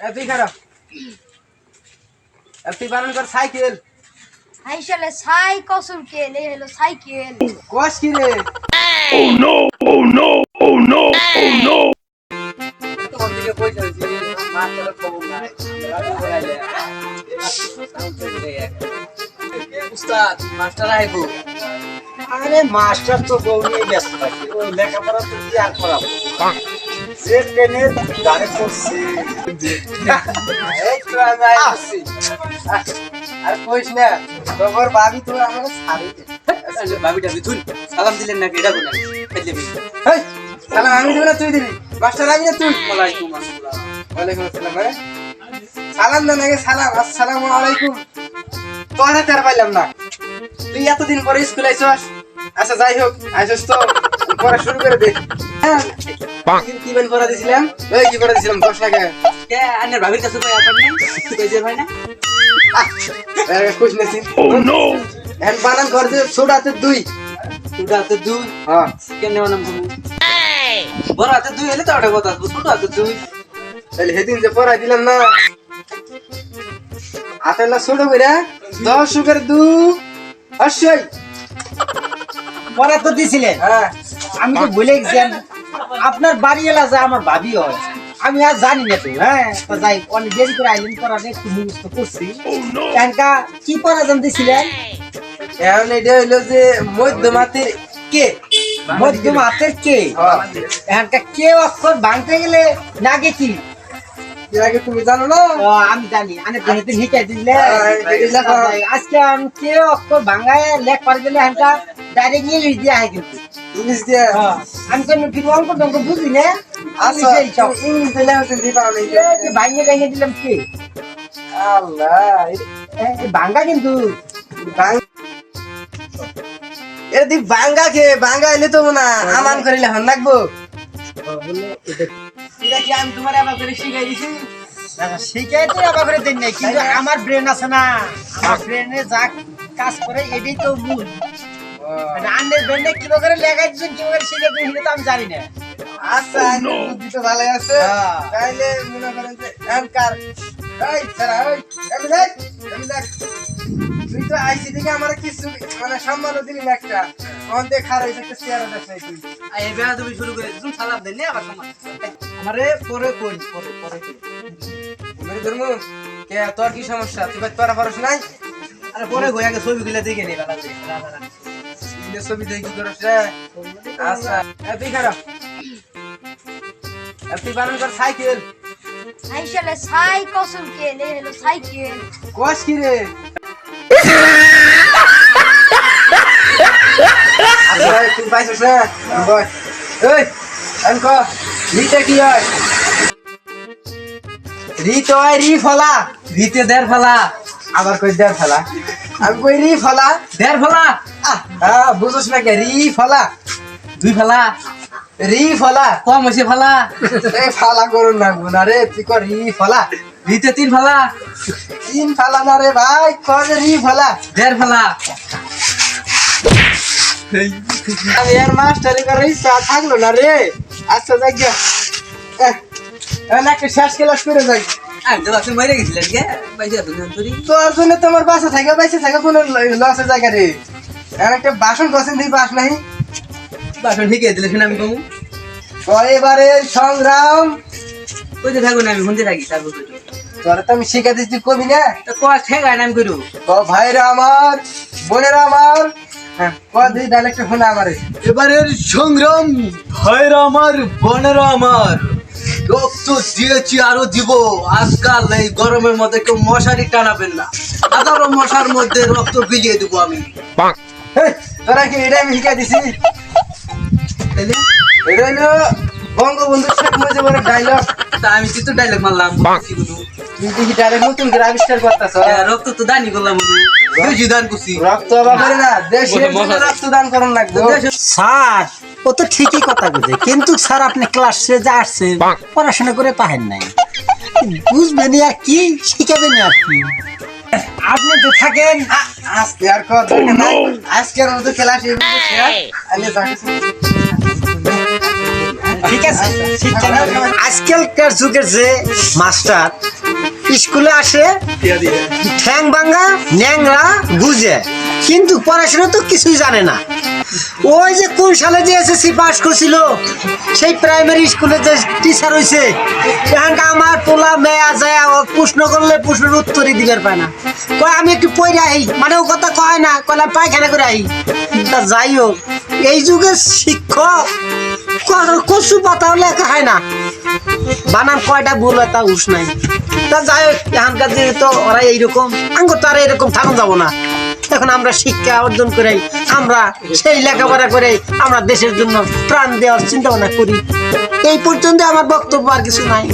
তুই খারাপ। তুই বানান কর সাইকেল। হাইশালে সাইকসুর কেল এই হলো সাইকেল। কস কি রে? পয়সা দিছি মাস্টারের খবর নাই উস্তাদ মাস্টার আইবো। আরে মাস্টার তো বউ নিয়ে ব্যস্ত থাকে ওই লেখাপড়া তো কি আর করাবো? এই আর কইস না তোর আচ্ছা ভাবিটা মিথুন সালাম দিলেন নাকি এটা খেলে বেশি সালাম আমি দিব না তুই দিবি মাস্টার আমি না তুই ওয়ালাইকুম আসসালাম ওয়ালাইকুম আসসালাম ভাই সালাম দেন আগে সালাম আসসালামু আলাইকুম তের পাইলাম না তুই এতদিন পরে স্কুল আইছস আচ্ছা যাই হোক আইছস তো। পড়া শুরু করে দে। হ্যাঁ। কি- কি পড়া দিছিলাম? ওই কি পড়া দিছিলাম? দশ টাকা। কে? আন্নার ভাবির কাছে কই আপনার নেই? কই যে ভাই না? কুছ নেছি Oh no! এখন বানান কর যে ছোট দুই। ছোট দুই? হ্যাঁ। কেন নাম বলব বড় হাতে দুই হলে তো ওটা কথা ছোট হাতে দুই। তাহলে সেদিন যে পড়াই দিলাম না। হাতে না ছোট করে দশ করে দু। অবশ্যই। পড়া তো দিছিলেন। হ্যাঁ। আমি তো ভুলে গেছি আপনার বাড়ি এলা যা আমার ভাবি হয়। আমি আর জানি না তো হ্যাঁ? তো যাই অনেক দেরি করে আইলেন একটু মুখস্থ করছি। Oh এনকা কি পড়া জান দিছিলেন? এখন এটা হইল যে মধ্যমাতের কে? মধ্যমাতের কে? এখানকার কে অক্ষর ভাঙতে গেলে নাগে কি? এর আগে তুমি জানো না? আমি জানি। আমি গণিতে শিখাই দিলে। হ্যাঁ। আজকে আমি কে অক্ষর ভাঙায় লেখ পারি গেলে এনকা ডাইরেক্ট ইংলিশ দিয়ে হয় কিন্তু। ইংলিশ দিয়ে? হ্যাঁ, আমি তো কিন্তু অঙ্ক টঙ্ক বুঝি না। আচ্ছা। ইংলিশ দিলে হচ্ছে দিবা আমি। এই যে ভাঙে দিলাম কে? আল্লাহ। এ- এ ভাঙা কিন্তু। বাং- এ দি বাঙ্গা খে বাঙ্গা এলে তো না আমান করিলে হন লাগবো। এটা কি আমি তোমার আবার করে শিখাই দিছি। শিখাই তো আবার করে দিন নাই কিন্তু আমার ব্রেন আছে না। আমার ব্রেনে যা কাজ করে এটাই তো মূল। আন্ডের ব্রেনে কীভাবে করে লেখাই দিচ্ছেন করে শিখে দিন সেটা তো আমি জানি না। আচ্ছা বুদ্ধি তো ভালো আছে। তাইলে মনে করেন যে এনকার এই ছাড়া ওই আমি দেখ আমি দেখ। তুই তো আইসি থেকে আমার কিছু মানে সম্মানও দিলি না একটা। অন্তে খারাপ একটা চেয়ার দেখ তুই বেড়া তুমি শুরু করে দিছুন সালাম দেন আবার সমান আমারে পরে কোন পরে পরে। মেরে ধর্ম কে তোর কি সমস্যা? তুই তোরা পারস নাই? আরে পরে কই আগে ছবিগুলো দেখে নে বেলা করে ছবি দেখি কি করস রে। আচ্ছা তুই খারাপ। তুই বানান কর সাইকেল। হাইশালে সাইকসুর কেল এই হলো সাইকেল। কস কি রে? ভাই, তুই পাইছিস না? বয় এই আনক রিতে কি হয়? রি তো হয় রি ফলা। ভিতে দের ফেলা। আবার কই দেড় ফলা? আমি কই রি ফলা? দের ফেলা? আহ বুঝছ না কে? রি ফলা। দুই ফেলা। রি ফলা। কম হয়েছে ফেলা। এই ফালা করুন না গুনা রে তুই কর রি ফলা। ভিতে তিন ফেলা। তিন ফালা না রে ভাই, কর রি ফলা। দের ফেলা। আমি আর মাস্টারি করার থাকল না রে। আচ্ছা যাই গিয়া একটা শেষ ক্লাস করে যাই। কে তোর? জন্য তোমার বাসা থাকে বাইসে থাকে কোনো লসের জায়গা রে একটা বাসন দিই বাস নাই বাসন দিলে শুনে আমি কমু। এবারে সংগ্রাম। কইতে থাকুন আমি শুনতে থাকি তারপর তোরা তো আমি শিখা দিচ্ছি কবি না? তো ঠেকায় নাম করু তো ভাইরা আমার বোনেরা আমার হ্যাঁ এবারের সংগ্রাম ভাইরা আমার বোনেরা আমার। রক্ত দিয়েছি আরও দিব। আজকাল এই গরমের মধ্যে কেউ মশারি টানাবেন না। হাজারো মশার মধ্যে রক্ত ভিজিয়ে দিব আমি। তোরা কি এটা আমি শিখা দিছি? বঙ্গবন্ধু শেখ মুজিবের ডায়লগ তা আমি কিন্তু ডাইলগ মারলাম। জীবনু। তুই কি ডায়লগ নতুন করে আবিষ্কার করতেছ। রক্ত তো দানি করলাম বেশি দান করছি। রক্ত অভাব না দেশের জন্য রক্তদান করুন লাগবে। স্যার ও তো ঠিকই কথা বুঝে কিন্তু স্যার আপনি ক্লাসে যা আসছেন পড়াশোনা করে পাহেন নাই। বুঝবেন আর কি শিখাবেন আর কি। আপনি তো থাকেন। আজকে আর কথা নাই। আজকের মতো ক্লাস ঠিক আছে আজকালকার যুগের যে মাস্টার স্কুলে আসে ঠ্যাং ভাঙ্গা ন্যাংরা বুঝে কিন্তু পড়াশোনা তো কিছুই জানে না। ওই যে কোন সালে যে এসএসসি পাস করছিল সেই প্রাইমারি স্কুলে যে টিচার হয়েছে এখানকার আমার পোলা মেয়া যায় ও প্রশ্ন করলে প্রশ্নের উত্তরই দিবার পায় না। কয় আমি একটু পড়ে আহি মানে ও কথা কয় না কয়লাম পায়খানা করে আহি তা যাই হোক এই যুগের শিক্ষক কচু পাতাও লেখা হয় না। বানান কয়টা ভুল হয় তা উস নাই। তা যাই হোক, এখানকার যে তো ওরা এইরকম, আঙ্গ তো আর এরকম থাকুন যাব না। এখন আমরা শিক্ষা অর্জন করে, আমরা সেই লেখাপড়া করে, আমরা দেশের জন্য প্রাণ দেওয়ার চিন্তা ভাবনা করি। এই পর্যন্ত আমার বক্তব্য আর কিছু নাই।